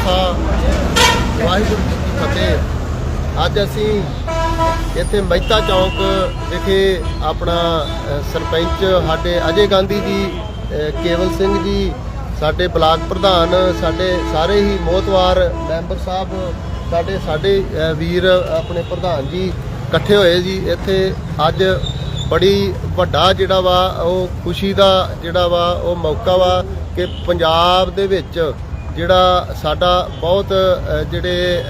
ਖਾਲਸਾ ਵਾਹਿਗੁਰੂ ਜੀ ਕੀ ਫਤਿਹ। ਅੱਜ ਅਸੀਂ ਇੱਥੇ ਮਹਿਤਾ ਚੌਂਕ ਵਿਖੇ ਆਪਣਾ ਸਰਪੰਚ ਸਾਡੇ ਅਜੇ ਗਾਂਧੀ ਜੀ ਕੇਵਲ ਸਿੰਘ ਜੀ, ਸਾਡੇ ਬਲਾਕ ਪ੍ਰਧਾਨ, ਸਾਡੇ ਸਾਰੇ ਹੀ ਮੋਹਤਵਾਰ ਮੈਂਬਰ ਸਾਹਿਬ, ਸਾਡੇ ਸਾਡੇ ਵੀਰ ਆਪਣੇ ਪ੍ਰਧਾਨ ਜੀ ਇਕੱਠੇ ਹੋਏ ਜੀ। ਇੱਥੇ ਅੱਜ ਬੜੀ ਵੱਡਾ ਜਿਹੜਾ ਵਾ, ਉਹ ਖੁਸ਼ੀ ਦਾ ਜਿਹੜਾ ਵਾ, ਉਹ ਮੌਕਾ ਵਾ ਕਿ ਪੰਜਾਬ ਦੇ ਵਿੱਚ ਜਿਹੜਾ ਸਾਡਾ ਬਹੁਤ ਜਿਹੜੇ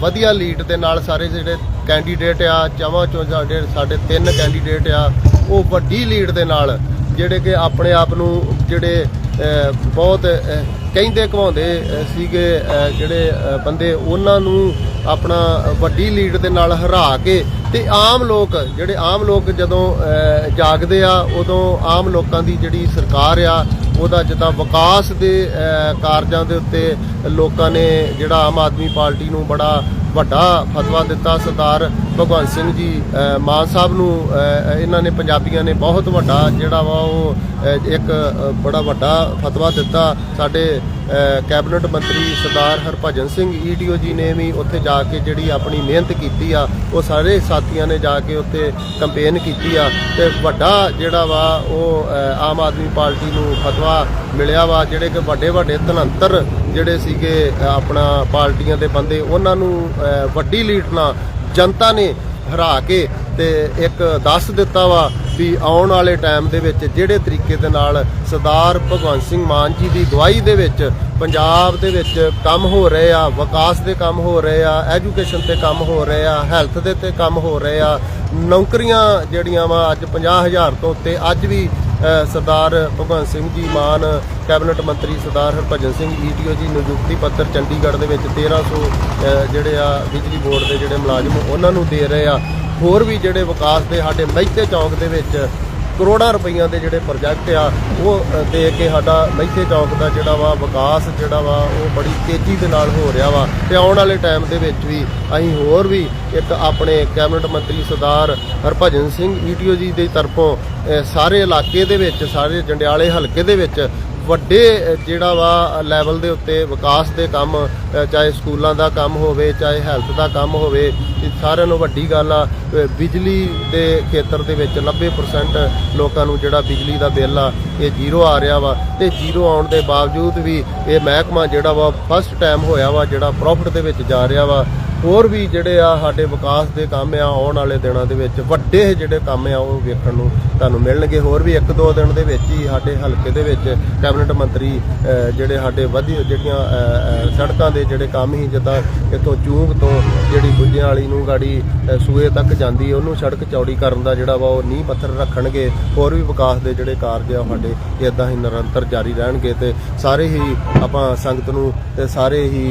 ਵਧੀਆ ਲੀਡ ਦੇ ਨਾਲ ਸਾਰੇ ਜਿਹੜੇ ਕੈਂਡੀਡੇਟ ਆ, ਚਾਵਾਂ ਚੋਂ ਸਾਡੇ ਸਾਡੇ ਤਿੰਨ ਕੈਂਡੀਡੇਟ ਆ, ਉਹ ਵੱਡੀ ਲੀਡ ਦੇ ਨਾਲ ਜਿਹੜੇ ਕਿ ਆਪਣੇ ਆਪ ਨੂੰ ਜਿਹੜੇ ਬਹੁਤ ਕਹਿੰਦੇ ਕਹਾਉਂਦੇ ਸੀਗੇ ਜਿਹੜੇ ਬੰਦੇ, ਉਹਨਾਂ ਨੂੰ ਆਪਣਾ ਵੱਡੀ ਲੀਡ ਦੇ ਨਾਲ ਹਰਾ ਕੇ ਤੇ ਆਮ ਲੋਕ, ਜਿਹੜੇ ਆਮ ਲੋਕ ਜਦੋਂ ਜਾਗਦੇ ਆ, ਉਦੋਂ ਆਮ ਲੋਕਾਂ ਦੀ ਜਿਹੜੀ ਸਰਕਾਰ ਆ, ਉਹਦਾ ਜਿੱਦਾਂ ਵਿਕਾਸ ਦੇ ਕਾਰਜਾਂ ਦੇ ਉੱਤੇ ਲੋਕਾਂ ਨੇ ਜਿਹੜਾ ਆਮ ਆਦਮੀ ਪਾਰਟੀ ਨੂੰ ਬੜਾ ਵੱਡਾ ਫਤਵਾ ਦਿੱਤਾ ਸਰਦਾਰ ਭਗਵੰਤ ਸਿੰਘ ਜੀ ਮਾਨ ਸਾਹਿਬ ਨੂੰ ਇਹਨਾਂ ਨੇ, ਪੰਜਾਬੀਆਂ ਨੇ ਬਹੁਤ ਵੱਡਾ ਜਿਹੜਾ ਵਾ ਉਹ ਇੱਕ ਬੜਾ ਵੱਡਾ ਫਤਵਾ ਦਿੱਤਾ ਸਾਡੇ ਕੈਬਨਿਟ ਮੰਤਰੀ ਸਰਦਾਰ ਹਰਭਜਨ ਸਿੰਘ ਈਟੀਓ ਜੀ ਨੇ ਵੀ ਉੱਥੇ ਜਾ ਕੇ ਜਿਹੜੀ ਆਪਣੀ ਮਿਹਨਤ ਕੀਤੀ ਆ, ਉਹ ਸਾਰੇ ਸਾਥੀਆਂ ਨੇ ਜਾ ਕੇ ਉੱਥੇ ਕੰਪੇਨ ਕੀਤੀ ਆ। ਤੇ ਵੱਡਾ ਜਿਹੜਾ ਵਾ, ਉਹ ਆਮ ਆਦਮੀ ਪਾਰਟੀ ਨੂੰ ਫਤਵਾ ਮਿਲਿਆ ਵਾ, ਜਿਹੜੇ ਕਿ ਵੱਡੇ ਵੱਡੇ ਧਨੰਤਰ ਜਿਹੜੇ ਸੀਗੇ ਆਪਣਾ ਪਾਰਟੀਆਂ ਦੇ ਬੰਦੇ, ਉਹਨਾਂ ਨੂੰ ਵੱਡੀ ਲੀਡ ਨਾਲ ਜਨਤਾ ਨੇ ਹਰਾ ਕੇ ਤੇ ਇੱਕ ਦੱਸ ਦਿੱਤਾ ਵਾ ਵੀ ਆਉਣ ਵਾਲੇ ਟਾਈਮ ਦੇ ਵਿੱਚ ਜਿਹੜੇ ਤਰੀਕੇ ਦੇ ਨਾਲ ਸਰਦਾਰ ਭਗਵੰਤ ਸਿੰਘ ਮਾਨ ਜੀ ਦੀ ਅਗਵਾਈ ਦੇ ਵਿੱਚ ਪੰਜਾਬ ਦੇ ਵਿੱਚ ਕੰਮ ਹੋ ਰਹੇ ਆ, ਵਿਕਾਸ ਦੇ ਕੰਮ ਹੋ ਰਹੇ ਆ ਐਜੂਕੇਸ਼ਨ ਤੇ ਕੰਮ ਹੋ ਰਹੇ ਆ ਹੈਲਥ ਦੇ ਤੇ ਕੰਮ ਹੋ ਰਹੇ ਆ, ਨੌਕਰੀਆਂ ਜਿਹੜੀਆਂ ਵਾ ਅੱਜ 50000 ਤੋਂ ਉੱਤੇ ਅੱਜ ਵੀ ਸਰਦਾਰ ਭਗਵੰਤ ਸਿੰਘ ਜੀ ਮਾਨ ਕੈਬਨਿਟ ਮੰਤਰੀ ਸਰਦਾਰ ਹਰਭਜਨ ਸਿੰਘ ਈਟੀਓ ਜੀ ਨਿਯੁਕਤੀ ਪੱਤਰ ਚੰਡੀਗੜ੍ਹ ਦੇ ਵਿੱਚ 1300 ਅ, ਜਿਹੜੇ ਆ ਬਿਜਲੀ ਬੋਰਡ ਦੇ ਜਿਹੜੇ ਮੁਲਾਜ਼ਮ ਉਹਨਾਂ ਨੂੰ ਦੇ ਰਹੇ ਆ। ਹੋਰ ਵੀ ਜਿਹੜੇ ਵਿਕਾਸ ਦੇ ਸਾਡੇ ਮਹਿਤੇ ਚੌਂਕ ਦੇ ਵਿੱਚ ਕਰੋੜਾਂ ਰੁਪਈਆਂ ਦੇ ਜਿਹੜੇ ਪ੍ਰੋਜੈਕਟ ਆ, ਉਹ ਦੇ ਕੇ ਸਾਡਾ ਮਹਿਤੇ ਚੌਂਕ ਦਾ ਜਿਹੜਾ ਵਾ, ਵਿਕਾਸ ਜਿਹੜਾ ਵਾ, ਉਹ ਬੜੀ ਤੇਜ਼ੀ ਦੇ ਨਾਲ ਹੋ ਰਿਹਾ ਵਾ। ਤੇ ਆਉਣ ਵਾਲੇ ਟਾਈਮ ਦੇ ਵਿੱਚ ਵੀ ਅਸੀਂ ਹੋਰ ਵੀ ਇੱਕ ਆਪਣੇ ਕੈਬਨਿਟ ਮੰਤਰੀ ਸਰਦਾਰ ਹਰਭਜਨ ਸਿੰਘ ਈਟੀਓ ਜੀ ਦੀ ਤਰਫੋਂ ਸਾਰੇ ਇਲਾਕੇ ਦੇ ਵਿੱਚ, ਸਾਰੇ ਜੰਡਿਆਲੇ ਹਲਕੇ ਦੇ ਵਿੱਚ ਵੱਡੇ ਜਿਹੜਾ ਵਾ ਲੈਵਲ ਦੇ ਉੱਤੇ ਵਿਕਾਸ ਦੇ ਕੰਮ ਚਾਹੇ ਸਕੂਲਾਂ ਦਾ ਕੰਮ ਹੋਵੇ, ਚਾਹੇ ਹੈਲਥ ਦਾ ਕੰਮ ਹੋਵੇ, ਇਹ ਸਾਰਿਆਂ ਨੂੰ ਵੱਡੀ ਗੱਲ ਆ ਬਿਜਲੀ ਦੇ ਖੇਤਰ ਦੇ ਵਿੱਚ 90% ਲੋਕਾਂ ਨੂੰ ਜਿਹੜਾ ਬਿਜਲੀ ਦਾ ਬਿੱਲ ਆ, ਇਹ ਜ਼ੀਰੋ ਆ ਰਿਹਾ ਵਾ। ਤੇ ਜ਼ੀਰੋ ਆਉਣ ਦੇ ਬਾਵਜੂਦ ਵੀ ਇਹ ਮਹਿਕਮਾ ਜਿਹੜਾ ਵਾ ਫਸਟ ਟਾਈਮ ਹੋਇਆ ਵਾ, ਜਿਹੜਾ ਪ੍ਰੋਫਿਟ ਦੇ ਵਿੱਚ ਜਾ ਰਿਹਾ ਵਾ ਹੋਰ ਵੀ ਜਿਹੜੇ ਆ ਸਾਡੇ ਵਿਕਾਸ ਦੇ ਕੰਮ ਆ, ਆਉਣ ਵਾਲੇ ਦਿਨਾਂ ਦੇ ਵਿੱਚ ਵੱਡੇ ਜਿਹੜੇ ਕੰਮ ਆ, ਉਹ ਵੇਖਣ ਨੂੰ ਤੁਹਾਨੂੰ ਮਿਲਣਗੇ। ਹੋਰ ਵੀ ਇੱਕ ਦੋ ਦਿਨ ਦੇ ਵਿੱਚ ਹੀ ਸਾਡੇ ਹਲਕੇ ਦੇ ਵਿੱਚ ਕੈਬਨਿਟ ਮੰਤਰੀ ਜਿਹੜੇ ਸਾਡੇ ਵਧੀਆ ਜਿਹੜੀਆਂ ਸੜਕਾਂ ਦੇ ਜਿਹੜੇ ਕੰਮ ਹੀ ਜਿੱਦਾਂ ਇੱਥੋਂ ਚੂੰਗ ਤੋਂ ਜਿਹੜੀ ਗੁੱਜਿਆਂ ਵਾਲੀ ਨੂੰ ਗਾੜੀ ਸੂਏ ਤੱਕ ਜਾਂਦੀ, ਉਹਨੂੰ ਸੜਕ ਚੌੜੀ ਕਰਨ ਦਾ ਜਿਹੜਾ ਵਾ ਉਹ ਨੀਂਹ ਪੱਥਰ ਰੱਖਣਗੇ। ਹੋਰ ਵੀ ਵਿਕਾਸ ਦੇ ਜਿਹੜੇ ਕਾਰਜ ਆ ਸਾਡੇ ਇਦਾਂ ਹੀ ਨਿਰੰਤਰ ਜਾਰੀ ਰਹਿਣਗੇ ਤੇ ਸਾਰੇ ਹੀ ਆਪਾਂ ਸੰਗਤ ਨੂੰ ਤੇ ਸਾਰੇ ਹੀ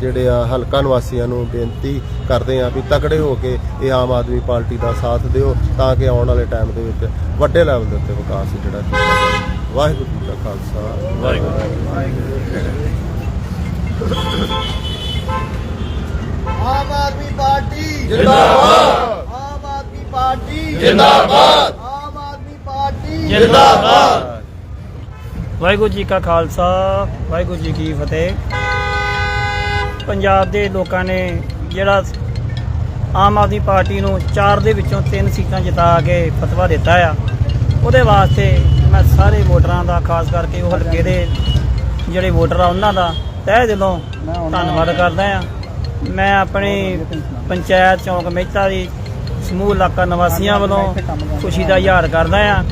ਜਿਹੜੇ ਆ ਹਲਕਾ ਨਿਵਾਸੀਆਂ ਨੂੰ ਬੇਨਤੀ ਕਰਦੇ ਆ ਵੀ ਤਕੜੇ ਹੋ ਕੇ ਇਹ ਆਮ ਆਦਮੀ ਪਾਰਟੀ ਦਾ ਸਾਥ ਦਿਓ ਤਾਂ ਕਿ ਆਉਣ ਵਾਲੇ ਟਾਈਮ ਦੇ ਵਿੱਚ ਵੱਡੇ ਲੈਵਲ ਦੇ ਉੱਤੇ ਵਿਕਾਸ ਜਿਹੜਾ ਵਾਹਿਗੁਰੂ ਜੀ ਕਾ ਖਾਲਸਾ। ਵਾਹਿਗੁਰੂ ਆਮ ਆਦਮੀ ਪਾਰਟੀ ਜਿੰਦਾਬਾਦ। ਆਮ ਆਦਮੀ ਪਾਰਟੀ ਜਿੰਦਾਬਾਦ। ਆਮ ਆਦਮੀ ਪਾਰਟੀ ਜਿੰਦਾਬਾਦ। ਵਾਹਿਗੁਰੂ ਜੀ ਕਾ ਖਾਲਸਾ ਵਾਹਿਗੁਰੂ ਜੀ ਕੀ ਫਤਿਹ। ਪੰਜਾਬ ਦੇ ਲੋਕਾਂ ਨੇ ਜਿਹੜਾ ਆਮ ਆਦਮੀ ਪਾਰਟੀ ਨੂੰ ਚਾਰ ਦੇ ਵਿੱਚੋਂ ਤਿੰਨ ਸੀਟਾਂ ਜਿਤਾ ਕੇ ਫਤਵਾ ਦਿੱਤਾ ਆ ਉਹਦੇ ਵਾਸਤੇ ਮੈਂ ਸਾਰੇ ਵੋਟਰਾਂ ਦਾ ਖਾਸ ਕਰਕੇ ਉਹ ਹਲਕੇ ਦੇ ਜਿਹੜੇ ਵੋਟਰ ਆ ਉਹਨਾਂ ਦਾ ਤਹਿ ਦਿਲੋਂ ਧੰਨਵਾਦ ਕਰਦਾ ਆ। ਮੈਂ ਆਪਣੀ ਪੰਚਾਇਤ ਚੌਂਕ ਮਹਿਤਾ ਦੀ ਸਮੂਹ ਇਲਾਕਾ ਨਿਵਾਸੀਆਂ ਵੱਲੋਂ ਖੁਸ਼ੀ ਦਾ ਇਜ਼ਹਾਰ ਕਰਦਾ ਆ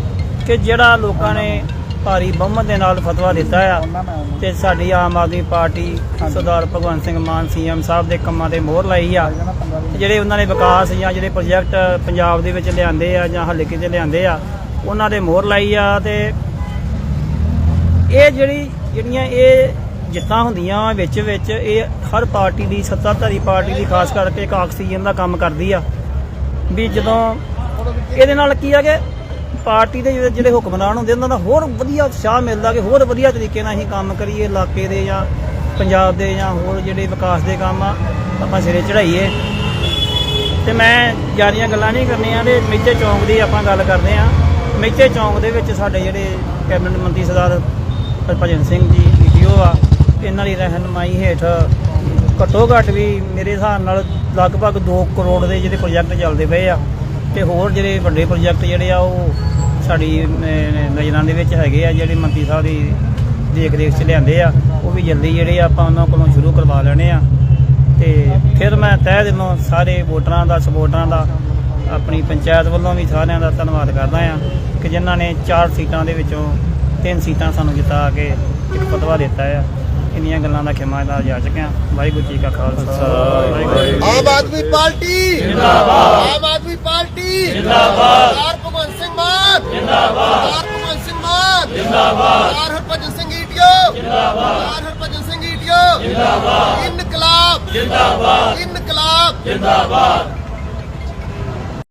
ਕਿ ਜਿਹੜਾ ਲੋਕਾਂ ਨੇ ਭਾਰੀ ਬਹੁਮਤ ਦੇ ਨਾਲ ਫਤਵਾ ਦਿੱਤਾ ਆ। ਤੇ ਸਾਡੀ ਆਮ ਆਦਮੀ ਪਾਰਟੀ ਸਰਦਾਰ ਭਗਵੰਤ ਸਿੰਘ ਮਾਨ ਸੀਐਮ ਸਾਹਿਬ ਦੇ ਕੰਮਾਂ ਤੇ ਮੋਹਰ ਲਾਈ ਆ। ਜਿਹੜੇ ਉਹਨਾਂ ਨੇ ਵਿਕਾਸ ਜਾਂ ਜਿਹੜੇ ਪ੍ਰੋਜੈਕਟ ਪੰਜਾਬ ਦੇ ਵਿੱਚ ਲਿਆਂਦੇ ਆ ਜਾਂ ਹਲਕੇ 'ਚ ਲਿਆਂਦੇ ਆ ਉਹਨਾਂ ਦੇ ਮੋਹਰ ਲਾਈ ਆ ਤੇ ਇਹ ਜਿਹੜੀ ਜਿਹੜੀਆਂ ਇਹ ਜਿੱਤਾਂ ਹੁੰਦੀਆਂ ਵਿੱਚ ਵਿੱਚ ਇਹ ਹਰ ਪਾਰਟੀ ਦੀ ਸੱਤਾਧਾਰੀ ਪਾਰਟੀ ਦੀ ਖਾਸ ਕਰਕੇ ਇੱਕ ਆਕਸੀਜਨ ਦਾ ਕੰਮ ਕਰਦੀ ਆ। ਵੀ ਜਦੋਂ ਇਹਦੇ ਨਾਲ ਕੀ ਆ ਕਿ ਪਾਰਟੀ ਦੇ ਜਿਹੜੇ- ਜਿਹੜੇ ਹੁਕਮਰਾਨ ਹੁੰਦੇ, ਉਹਨਾਂ ਦਾ ਹੋਰ ਵਧੀਆ ਉਤਸ਼ਾਹ ਮਿਲਦਾ ਕਿ ਹੋਰ ਵਧੀਆ ਤਰੀਕੇ ਨਾਲ ਅਸੀਂ ਕੰਮ ਕਰੀਏ, ਇਲਾਕੇ ਦੇ ਜਾਂ ਪੰਜਾਬ ਦੇ ਜਾਂ ਹੋਰ ਜਿਹੜੇ ਵਿਕਾਸ ਦੇ ਕੰਮ ਆ, ਆਪਾਂ ਸਿਰੇ ਚੜਾਈਏ ਤੇ ਮੈਂ ਜਾਰੀਆਂ ਗੱਲਾਂ ਨਹੀਂ ਕਰਨੀਆਂ, ਤੇ ਮੇਚੇ ਚੌਂਕ ਦੀ ਆਪਾਂ ਗੱਲ ਕਰਦੇ ਆ ਮੇਚੇ ਚੌਂਕ ਦੇ ਵਿੱਚ ਸਾਡੇ ਜਿਹੜੇ ਕੈਬਨਿਟ ਮੰਤਰੀ ਸਰਦਾਰ ਹਰਭਜਨ ਸਿੰਘ ਜੀ ਈਟੀਓ ਆ, ਇਹਨਾਂ ਦੀ ਰਹਿਨਮਾਈ ਹੇਠ ਘੱਟੋ ਘੱਟ ਵੀ ਮੇਰੇ ਹਿਸਾਬ ਨਾਲ ਲਗਭਗ 2 ਕਰੋੜ ਦੇ ਜਿਹੜੇ ਪ੍ਰੋਜੈਕਟ ਚੱਲਦੇ ਪਏ ਆ। ਤੇ ਹੋਰ ਜਿਹੜੇ ਵੱਡੇ ਪ੍ਰੋਜੈਕਟ ਜਿਹੜੇ ਆ, ਉਹ ਸਾਡੀ ਨਜ਼ਰਾਂ ਦੇ ਵਿੱਚ ਹੈਗੇ ਆ, ਜਿਹੜੇ ਮੰਤਰੀ ਸਾਹਿਬ ਦੀ ਦੇਖ ਰੇਖ 'ਚ ਲਿਆਂਦੇ ਆ, ਉਹ ਵੀ ਜਲਦੀ ਜਿਹੜੇ ਆ, ਆਪਾਂ ਉਹਨਾਂ ਕੋਲੋਂ ਸ਼ੁਰੂ ਕਰਵਾ ਲੈਣੇ ਆ। ਤੇ ਫਿਰ ਮੈਂ ਤਹਿ ਦਿਲੋਂ ਸਾਰੇ ਵੋਟਰਾਂ ਦਾ, ਸਪੋਰਟਰਾਂ ਦਾ, ਆਪਣੀ ਪੰਚਾਇਤ ਵੱਲੋਂ ਵੀ ਸਾਰਿਆਂ ਦਾ ਧੰਨਵਾਦ ਕਰਦਾ ਆ ਕਿ ਜਿਨ੍ਹਾਂ ਨੇ ਚਾਰ ਸੀਟਾਂ ਦੇ ਵਿੱਚੋਂ ਤਿੰਨ ਸੀਟਾਂ ਸਾਨੂੰ ਜਿਤਾ ਕੇ ਇੱਕ ਫਤਵਾ ਦਿੱਤਾ ਆ। ਇੰਨੀਆਂ ਗੱਲਾਂ ਦਾ ਖਿਮਾ ਦਾ ਵਾਹਿਗੁਰੂ ਜੀ ਕਾ ਖਾਲਸਾ ਵਾਹਿਗੁਰੂ ਜੀ ਕੀ ਫਤਿਹ। ਆਮ ਆਦਮੀ ਪਾਰਟੀ। ਜਿੰਦਾਬਾਦ। ਆਮ ਆਦਮੀ ਪਾਰਟੀ। ਜਿੰਦਾਬਾਦ। ਸਰਦਾਰ ਭਗਵੰਤ ਸਿੰਘ ਮਾਨ। ਜਿੰਦਾਬਾਦ। ਸਰਦਾਰ ਭਗਵੰਤ ਸਿੰਘ ਮਾਨ। ਜਿੰਦਾਬਾਦ। ਸਰਦਾਰ ਹਰਭਜਨ ਸਿੰਘ ਈਟੀਓ। ਜਿੰਦਾਬਾਦ। ਸਰਦਾਰ ਹਰਭਜਨ ਸਿੰਘ ਈਟੀਓ। ਜਿੰਦਾਬਾਦ। ਇਨਕਲਾਬ। ਜਿੰਦਾਬਾਦ। ਇਨਕਲਾਬ। ਜਿੰਦਾਬਾਦ।